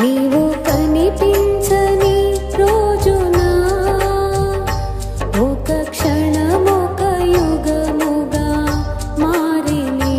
నీవు కనిపించని రోజున? ఒక క్షణమొక యుగముగా మారిని.